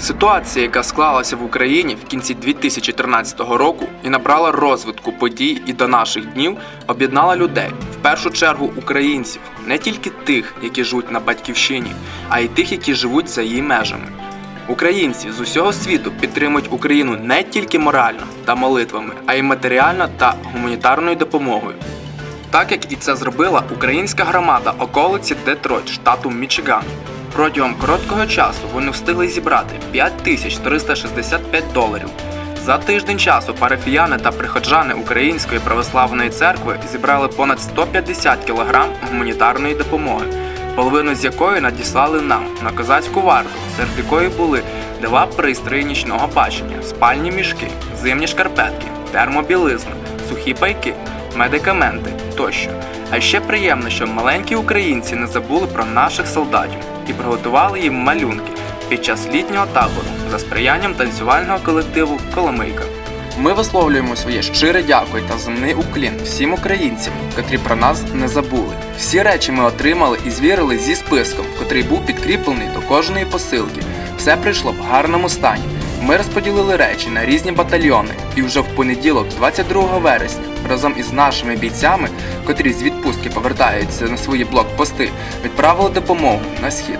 Ситуація, яка склалася в Україні в кінці 2013 року і набрала розвитку подій і до наших днів, об'єднала людей, в першу чергу українців, не тільки тих, які живуть на батьківщині, а й тих, які живуть за її межами. Українці з усього світу підтримують Україну не тільки морально та молитвами, а й матеріально та гуманітарною допомогою. Так як і це зробила українська громада околиці Детройт, штату Мічиган. Протягом короткого часу вони встигли зібрати 5365 доларів. За тиждень часу парафіяни та приходжани Української православної церкви зібрали понад 150 кг гуманітарної допомоги, половину з якої надіслали нам на козацьку варту, серед якої були два пристрої нічного бачення, спальні мішки, зимні шкарпетки, термобілизна, сухі пайки, медикаменти тощо. А ще приємно, що маленькі українці не забули про наших солдатів і приготували їм малюнки під час літнього табору за сприянням танцювального колективу Коломийка. Ми висловлюємо своє щире дякую та земний уклін всім українцям, котрі про нас не забули. Всі речі ми отримали і звірили зі списком, котрий був підкріплений до кожної посилки. Все прийшло в гарному стані. Ми розподілили речі на різні батальйони, і вже в понеділок, 22 вересня, разом із нашими бійцями, котрі з відпустки повертаються на свої блокпости, відправили допомогу на схід.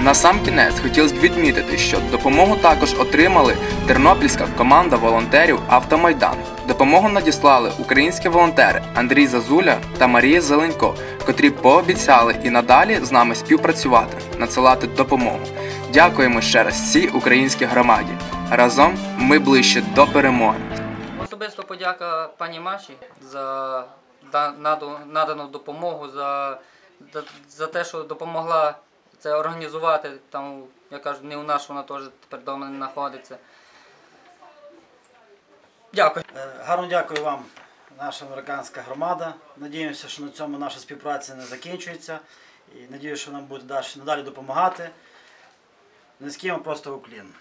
На сам кінець хотілося б відмітити, що допомогу також отримали тернопільська команда волонтерів Автомайдан. Допомогу надіслали українські волонтери Андрій Зазуля та Марія Зеленько, котрі пообіцяли і надалі з нами співпрацювати, надсилати допомогу. Дякуємо ще раз всій українській громаді. Разом ми ближче до перемоги. Особисто подяка пані Маші за надану допомогу, за, за, те, що допомогла це організувати. Там, я кажу, не у нас вона теж тепер вдома не знаходиться. Дякую. Е, Гарно дякую вам, наша американська громада. Надіємося, що на цьому наша співпраця не закінчується. І надіюся, що нам буде надалі допомагати. Низький вам просто уклін.